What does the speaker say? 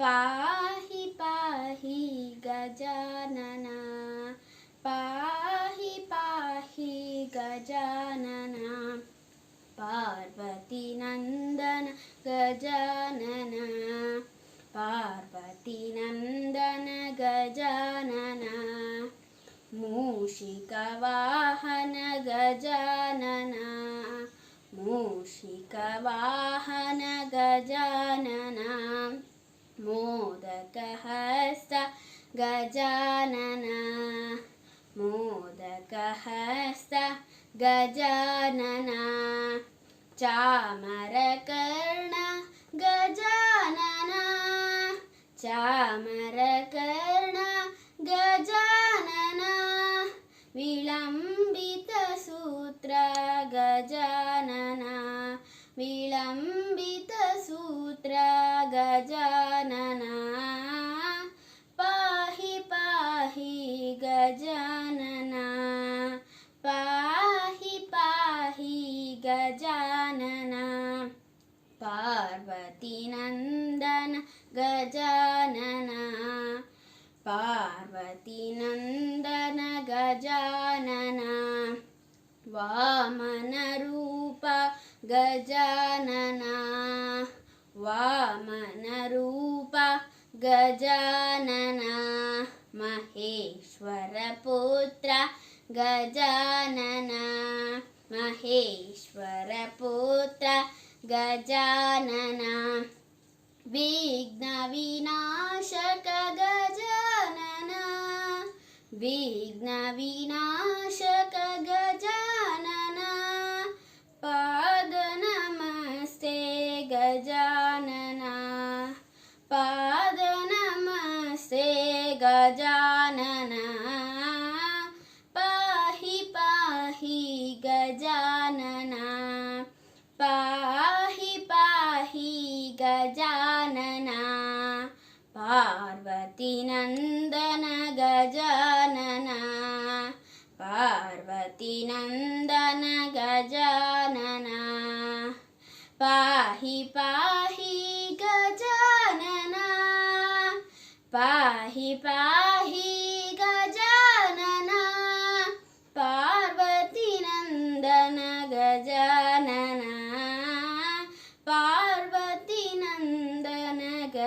पाहि पाहि गजानना पाहि पाहि गजानना पार्वतीनन्दन गजानन पार्वतीनन्दन गजानन मूषिकवाहन गजानन मूषिकवाहन गजानन। मोदकहस्त गजानन। मोदकहस्त गजानन। चामरकर्ण गजानन। चामरकर्ण गजानन। विलम्बितसूत्र गजानन। विलम्बितसूत्र गजानन गजानन। पार्वतीनन्दन गजानन। पार्वतीनन्दन गजानन। वामनरूप गजानन। वामनरूप गजानन। महेश्वरपुत्र गजानन। महेश्वरपुत्र गजानन। विघ्नविनाशक गजानन विघ्नविनाशक गजानन पादनमस्ते गजानन। पादनमस्ते गजानन ಗಜಾನನ ಪಾರ್ವತಿ ನಂದನ ಗಜಾನನ ಪಾರ್ವತಿ ನಂದನ ಗಜಾನನ ಪಾಹಿ ಪಾಹಿ ಗಜಾನನ ಪಾಹಿ ಪಾಹಿ ಗಜಾನನ ಪಾರ್ವತಿ ನಂದನ ಗಜಾನ que